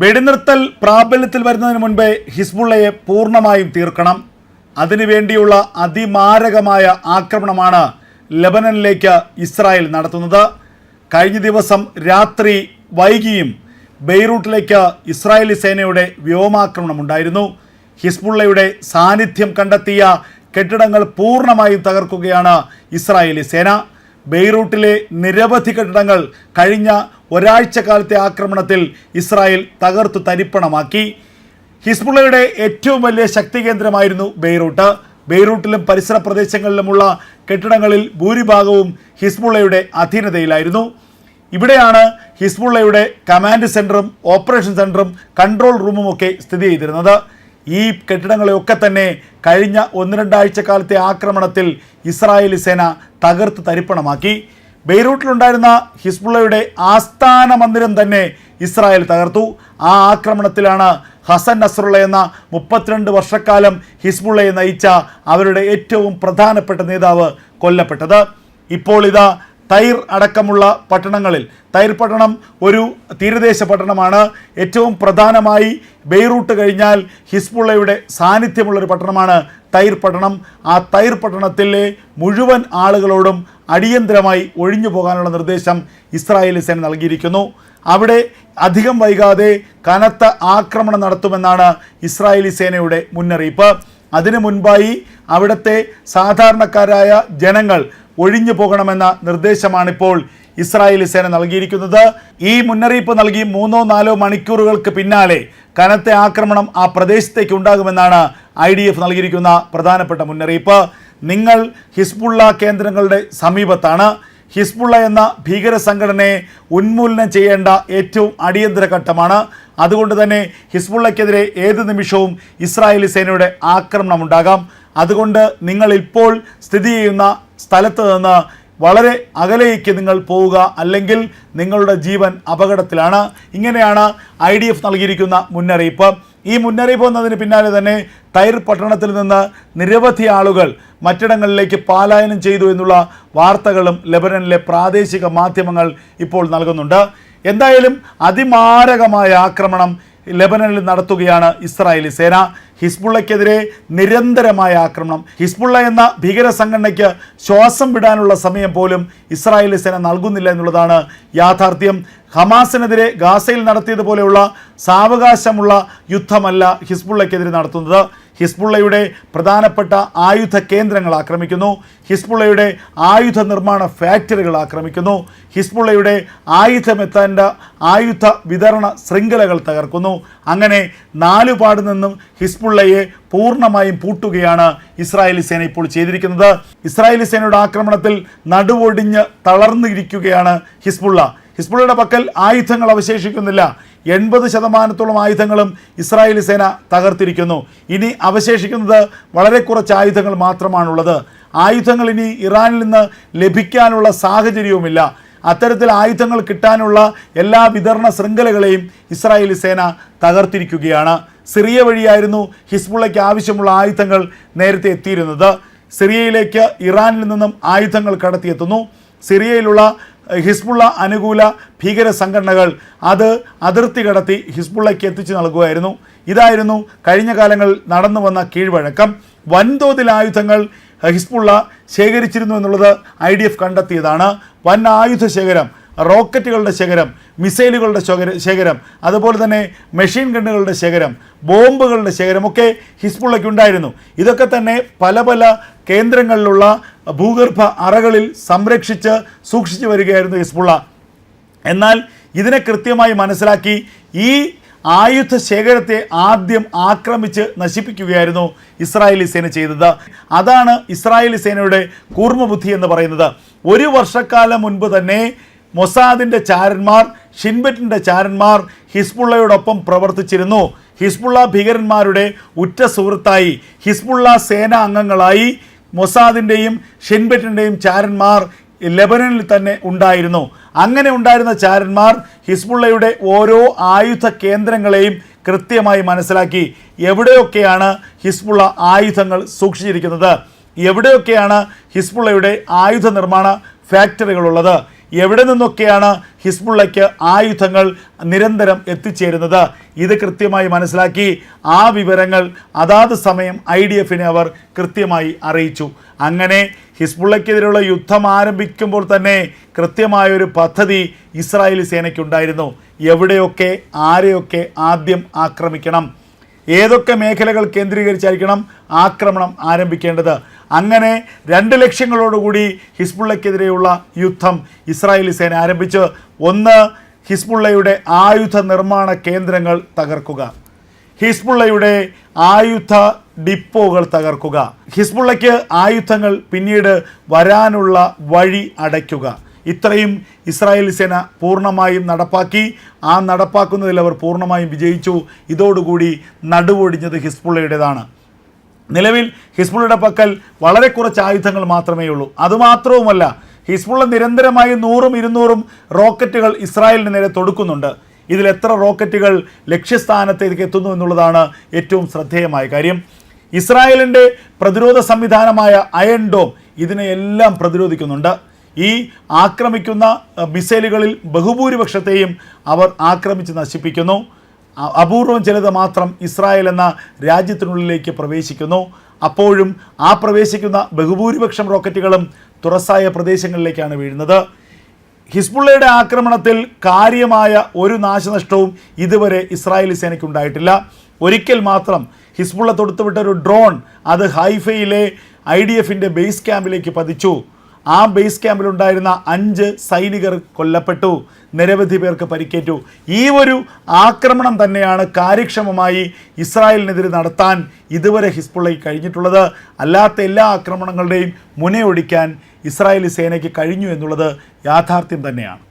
വെടിനിർത്തൽ പ്രാബല്യത്തിൽ വരുന്നതിന് മുൻപേ ഹിസ്ബുള്ളയെ പൂർണമായും തീർക്കണം. അതിനുവേണ്ടിയുള്ള അതിമാരകമായ ആക്രമണമാണ് ലബനനിലേക്ക് ഇസ്രായേൽ നടത്തുന്നത്. കഴിഞ്ഞ ദിവസം രാത്രി വൈകിയും ബെയ്റൂട്ടിലേക്ക് ഇസ്രായേലി സേനയുടെ വ്യോമാക്രമണമുണ്ടായിരുന്നു ഹിസ്ബുള്ളയുടെ സാന്നിധ്യം കണ്ടെത്തിയ കെട്ടിടങ്ങൾ പൂർണമായും തകർക്കുകയാണ് ഇസ്രായേലി സേന. ബെയ്റൂട്ടിലെ നിരവധി കെട്ടിടങ്ങൾ കഴിഞ്ഞ ഒരാഴ്ച കാലത്തെ ആക്രമണത്തിൽ ഇസ്രായേൽ തകർത്തു തരിപ്പണമാക്കി. ഹിസ്ബുള്ളയുടെ ഏറ്റവും വലിയ ശക്തി കേന്ദ്രമായിരുന്നു ബെയ്റൂട്ട്. ബെയ്റൂട്ടിലും പരിസര പ്രദേശങ്ങളിലുമുള്ള കെട്ടിടങ്ങളിൽ ഭൂരിഭാഗവും ഹിസ്ബുള്ളയുടെ അധീനതയിലായിരുന്നു. ഇവിടെയാണ് ഹിസ്ബുള്ളയുടെ കമാൻഡ് സെന്ററും ഓപ്പറേഷൻ സെന്ററും കൺട്രോൾ റൂമും ഒക്കെ സ്ഥിതി ചെയ്തിരുന്നത്. ഈ കെട്ടിടങ്ങളെയൊക്കെ തന്നെ കഴിഞ്ഞ ഒന്ന് രണ്ടാഴ്ച കാലത്തെ ആക്രമണത്തിൽ ഇസ്രായേലി സേന തകർത്ത് തരിപ്പണമാക്കി. ബെയ്റൂട്ടിലുണ്ടായിരുന്ന ഹിസ്ബുള്ളയുടെ ആസ്ഥാന മന്ദിരം തന്നെ ഇസ്രായേൽ തകർത്തു. ആ ആക്രമണത്തിലാണ് ഹസൻ നസറുള്ള എന്ന മുപ്പത്തിരണ്ട് വർഷക്കാലം ഹിസ്ബുള്ളയെ നയിച്ച അവരുടെ ഏറ്റവും പ്രധാനപ്പെട്ട നേതാവ് കൊല്ലപ്പെട്ടത്. ഇപ്പോൾ ഇതാ തൈർ അടക്കമുള്ള പട്ടണങ്ങളിൽ തൈർ പട്ടണം ഒരു തീരദേശ പട്ടണമാണ്. ഏറ്റവും പ്രധാനമായി ബെയ്റൂട്ട് കഴിഞ്ഞാൽ ഹിസ്ബുള്ളയുടെ സാന്നിധ്യമുള്ളൊരു പട്ടണമാണ് തൈർ പട്ടണം. ആ തൈർ പട്ടണത്തിലെ മുഴുവൻ ആളുകളോടും അടിയന്തരമായി ഒഴിഞ്ഞു പോകാനുള്ള നിർദ്ദേശം ഇസ്രായേൽ സേന നൽകിയിരിക്കുന്നു. അവിടെ അധികം വൈകാതെ കനത്ത ആക്രമണം നടത്തുമെന്നാണ് ഇസ്രായേലി സേനയുടെ മുന്നറിയിപ്പ്. അതിനു മുൻപായി അവിടുത്തെ സാധാരണക്കാരായ ജനങ്ങൾ ഒഴിഞ്ഞു പോകണമെന്ന നിർദ്ദേശമാണിപ്പോൾ ഇസ്രായേലി സേന നൽകിയിരിക്കുന്നത്. ഈ മുന്നറിയിപ്പ് നൽകി മൂന്നോ നാലോ മണിക്കൂറുകൾക്ക് പിന്നാലെ കനത്ത ആക്രമണം ആ പ്രദേശത്തേക്ക് ഉണ്ടാകുമെന്നാണ് ഐ ഡി എഫ് നൽകിയിരിക്കുന്ന പ്രധാനപ്പെട്ട മുന്നറിയിപ്പ്. നിങ്ങൾ ഹിസ്ബുള്ള കേന്ദ്രങ്ങളുടെ സമീപത്താണ്. ഹിസ്ബുള്ള എന്ന ഭീകര സംഘടനയെ ഉന്മൂലനം ചെയ്യേണ്ട ഏറ്റവും അടിയന്തര ഘട്ടമാണ്. അതുകൊണ്ട് തന്നെ ഹിസ്ബുള്ളയ്ക്കെതിരെ ഏത് നിമിഷവും ഇസ്രായേലി സേനയുടെ ആക്രമണം ഉണ്ടാകാം അതുകൊണ്ട് നിങ്ങൾ ഇപ്പോൾ സ്ഥിതി ചെയ്യുന്ന സ്ഥലത്ത് നിന്ന് വളരെ അകലേക്ക് നിങ്ങൾ പോവുക അല്ലെങ്കിൽ നിങ്ങളുടെ ജീവൻ അപകടത്തിലാണ്. ഇങ്ങനെയാണ് ഐ നൽകിയിരിക്കുന്ന മുന്നറിയിപ്പ്. ഈ മുന്നറിയിപ്പ് വന്നതിന് പിന്നാലെ തന്നെ തൈർ പട്ടണത്തിൽ നിന്ന് നിരവധി ആളുകൾ മറ്റിടങ്ങളിലേക്ക് പാലായനം ചെയ്തു എന്നുള്ള വാർത്തകളും ലെബനനിലെ പ്രാദേശിക മാധ്യമങ്ങൾ ഇപ്പോൾ നൽകുന്നുണ്ട്. എന്തായാലും അതിമാരകമായ ആക്രമണം ലെബനനിൽ നടത്തുകയാണ് ഇസ്രായേലി സേന. ഹിസ്ബുള്ളയ്ക്കെതിരെ നിരന്തരമായ ആക്രമണം. ഹിസ്ബുള്ള എന്ന ഭീകര സംഘടനയ്ക്ക് ശ്വാസം വിടാനുള്ള സമയം പോലും ഇസ്രായേലി സേന നൽകുന്നില്ല എന്നുള്ളതാണ് യാഥാർത്ഥ്യം. ഹമാസിനെതിരെ ഗാസയിൽ നടത്തിയതുപോലെയുള്ള സാവകാശമുള്ള യുദ്ധമല്ല ഹിസ്ബുള്ളയ്ക്കെതിരെ നടത്തുന്നത്. ഹിസ്ബുള്ളയുടെ പ്രധാനപ്പെട്ട ആയുധ കേന്ദ്രങ്ങൾ ആക്രമിക്കുന്നു. ഹിസ്ബുള്ളയുടെ ആയുധ നിർമ്മാണ ഫാക്ടറികൾ ആക്രമിക്കുന്നു. ഹിസ്ബുള്ളയുടെ ആയുധമെത്താന്റെ ആയുധ വിതരണ ശൃംഖലകൾ തകർക്കുന്നു. അങ്ങനെ നാലുപാട് നിന്നും ഹിസ്ബുള്ളയെ പൂർണമായും പൂട്ടുകയാണ് ഇസ്രായേലി സേന ഇപ്പോൾ ചെയ്തിരിക്കുന്നത്. ഇസ്രായേലി സേനയുടെ ആക്രമണത്തിൽ നടുവൊടിഞ്ഞ് തളർന്നിരിക്കുകയാണ് ഹിസ്ബുള്ള. ഹിസ്ബുള്ളയുടെ പക്കൽ ആയുധങ്ങൾ അവശേഷിക്കുന്നില്ല. എൺപത് ശതമാനത്തോളം ആയുധങ്ങളും ഇസ്രായേലി സേന തകർത്തിരിക്കുന്നു. ഇനി അവശേഷിക്കുന്നത് വളരെ കുറച്ച് ആയുധങ്ങൾ മാത്രമാണുള്ളത്. ആയുധങ്ങൾ ഇനി ഇറാനിൽ നിന്ന് ലഭിക്കാനുള്ള സാഹചര്യവുമില്ല. അത്തരത്തിൽ ആയുധങ്ങൾ കിട്ടാനുള്ള എല്ലാ വിതരണ ശൃംഖലകളെയും ഇസ്രായേലി സേന തകർത്തിരിക്കുകയാണ്. സിറിയ വഴിയായിരുന്നു ഹിസ്ബുള്ളയ്ക്ക് ആവശ്യമുള്ള ആയുധങ്ങൾ നേരത്തെ എത്തിയിരുന്നത്. സിറിയയിലേക്ക് ഇറാനിൽ നിന്നും ആയുധങ്ങൾ കടത്തിയെത്തുന്നു. സിറിയയിലുള്ള ഹിസ്ബുള്ള അനുകൂല ഭീകര സംഘടനകൾ അത് അതിർത്തി കടത്തി ഹിസ്ബുള്ളയ്ക്ക് എത്തിച്ചു നൽകുമായിരുന്നു ഇതായിരുന്നു കഴിഞ്ഞ കാലങ്ങളിൽ നടന്നു വന്ന കീഴ്വഴക്കം. വൻതോതിൽ ആയുധങ്ങൾ ഹിസ്ബുള്ള ശേഖരിച്ചിരുന്നു എന്നുള്ളത് ഐ ഡി എഫ് കണ്ടെത്തിയതാണ്. വൻ ആയുധ ശേഖരം റോക്കറ്റുകളുടെ ശേഖരം മിസൈലുകളുടെ ശേഖരം അതുപോലെ തന്നെ മെഷീൻ ഗണ്ണുകളുടെ ശേഖരം ബോംബുകളുടെ ശേഖരമൊക്കെ ഹിസ്ബുള്ളയ്ക്ക് ഉണ്ടായിരുന്നു. ഇതൊക്കെ തന്നെ പല പല കേന്ദ്രങ്ങളിലുള്ള ഭൂഗർഭ അറകളിൽ സംരക്ഷിച്ച് സൂക്ഷിച്ചു വരികയായിരുന്നു ഹിസ്ബുള്ള. എന്നാൽ ഇതിനെ കൃത്യമായി മനസ്സിലാക്കി ഈ ആയുധ ശേഖരത്തെ ആദ്യം ആക്രമിച്ച് നശിപ്പിക്കുകയായിരുന്നു ഇസ്രായേലി സേന ചെയ്തത്. അതാണ് ഇസ്രായേലി സേനയുടെ കൂർമ്മബുദ്ധി എന്ന് പറയുന്നത്. ഒരു വർഷക്കാലം മുൻപ് തന്നെ മൊസാദിന്റെ ചാരന്മാർ ഷിൻബറ്റിന്റെ ചാരന്മാർ ഹിസ്ബുള്ളയോടൊപ്പം പ്രവർത്തിച്ചിരുന്നു. ഹിസ്ബുള്ള ഭീകരന്മാരുടെ ഉറ്റ സുഹൃത്തായി ഹിസ്ബുള്ള സേന അംഗങ്ങളായി മൊസാദിന്റെയും ഷെൻബെറ്റിന്റെയും ചാരന്മാർ ലെബനനിൽ തന്നെ ഉണ്ടായിരുന്നു. അങ്ങനെ ഉണ്ടായിരുന്ന ചാരന്മാർ ഹിസ്ബുള്ളയുടെ ഓരോ ആയുധ കേന്ദ്രങ്ങളെയും കൃത്യമായി മനസ്സിലാക്കി. എവിടെയൊക്കെയാണ് ഹിസ്ബുള്ള ആയുധങ്ങൾ സൂക്ഷിച്ചിരിക്കുന്നത്? എവിടെയൊക്കെയാണ് ഹിസ്ബുള്ളയുടെ ആയുധ നിർമ്മാണ ഫാക്ടറികളുള്ളത്? എവിടെ നിന്നൊക്കെയാണ് ഹിസ്ബുള്ളയ്ക്ക് ആയുധങ്ങൾ നിരന്തരം എത്തിച്ചേരുന്നത്? ഇത് കൃത്യമായി മനസ്സിലാക്കി. ആ വിവരങ്ങൾ അതാത് സമയം ഐ ഡി എഫിനെ അവർ കൃത്യമായി അറിയിച്ചു. അങ്ങനെ ഹിസ്ബുള്ളയ്ക്കെതിരെയുള്ള യുദ്ധം ആരംഭിക്കുമ്പോൾ തന്നെ കൃത്യമായൊരു പദ്ധതി ഇസ്രായേലി സേനയ്ക്കുണ്ടായിരുന്നു. എവിടെയൊക്കെ ആരെയൊക്കെ ആദ്യം ആക്രമിക്കണം? ഏതൊക്കെ മേഖലകൾ കേന്ദ്രീകരിച്ചായിരിക്കണം ആക്രമണം ആരംഭിക്കേണ്ടത്? അങ്ങനെ രണ്ട് ലക്ഷ്യങ്ങളോടുകൂടി ഹിസ്ബുള്ളയ്ക്കെതിരെയുള്ള യുദ്ധം ഇസ്രായേലി സേന ആരംഭിച്ച്. ഒന്ന് ഹിസ്ബുള്ളയുടെ ആയുധ നിർമ്മാണ കേന്ദ്രങ്ങൾ തകർക്കുക. ഹിസ്ബുള്ളയുടെ ആയുധ ഡിപ്പോകൾ തകർക്കുക. ഹിസ്ബുള്ളയ്ക്ക് ആയുധങ്ങൾ പിന്നീട് വരാനുള്ള വഴി അടയ്ക്കുക. ഇത്രയും ഇസ്രായേൽ സേന പൂർണമായും നടപ്പാക്കി. ആ നടപ്പാക്കുന്നതിൽ അവർ പൂർണമായും വിജയിച്ചു. ഇതോടുകൂടി നടുവൊടിഞ്ഞത് ഹിസ്ബുള്ളയുടേതാണ്. നിലവിൽ ഹിസ്ബുള്ളയുടെ പക്കൽ വളരെ കുറച്ച് ആയുധങ്ങൾ മാത്രമേ ഉള്ളൂ. അതുമാത്രവുമല്ല ഹിസ്ബുള്ള നിരന്തരമായി നൂറും ഇരുന്നൂറും റോക്കറ്റുകൾ ഇസ്രായേലിന് നേരെ തൊടുക്കുന്നുണ്ട്. ഇതിൽ എത്ര റോക്കറ്റുകൾ ലക്ഷ്യസ്ഥാനത്തേക്ക് എത്തുന്നു എന്നുള്ളതാണ് ഏറ്റവും ശ്രദ്ധേയമായ കാര്യം. ഇസ്രായേലിന്റെ പ്രതിരോധ സംവിധാനമായ അയൺ ഡോം ഇതിനെയെല്ലാം പ്രതിരോധിക്കുന്നുണ്ട്. ഈ ആക്രമിക്കുന്ന മിസൈലുകളിൽ ബഹുഭൂരിപക്ഷത്തെയും അവർ ആക്രമിച്ച് നശിപ്പിക്കുന്നു. അപൂർവം ചിലത് മാത്രം ഇസ്രായേൽ എന്ന രാജ്യത്തിനുള്ളിലേക്ക് പ്രവേശിക്കുന്നു. അപ്പോഴും ആ പ്രവേശിക്കുന്ന ബഹുഭൂരിപക്ഷം റോക്കറ്റുകളും തുറസായ പ്രദേശങ്ങളിലേക്കാണ് വീഴുന്നത്. ഹിസ്ബുള്ളയുടെ ആക്രമണത്തിൽ കാര്യമായ ഒരു നാശനഷ്ടവും ഇതുവരെ ഇസ്രായേലി സേനയ്ക്ക് ഉണ്ടായിട്ടില്ല ഒരിക്കൽ മാത്രം ഹിസ്ബുള്ള തൊടുത്തുവിട്ട ഒരു ഡ്രോൺ അത് ഹൈഫയിലെ ഐ ഡി എഫിന്റെ ബേസ് ക്യാമ്പിലേക്ക് പതിച്ചു. ആ ബേസ് ക്യാമ്പിലുണ്ടായിരുന്ന അഞ്ച് സൈനികർ കൊല്ലപ്പെട്ടു. നിരവധി പേർക്ക് പരിക്കേറ്റു. ഈ ഒരു ആക്രമണം തന്നെയാണ് കാര്യക്ഷമമായി ഇസ്രായേലിനെതിരെ നടത്താൻ ഇതുവരെ ഹിസ്ബുള്ളയ്ക്ക് കഴിഞ്ഞിട്ടുള്ളത്. അല്ലാത്ത എല്ലാ ആക്രമണങ്ങളുടെയും മുനയൊടിക്കാൻ ഇസ്രായേലി സേനയ്ക്ക് കഴിഞ്ഞു എന്നുള്ളത് യാഥാർത്ഥ്യം തന്നെയാണ്.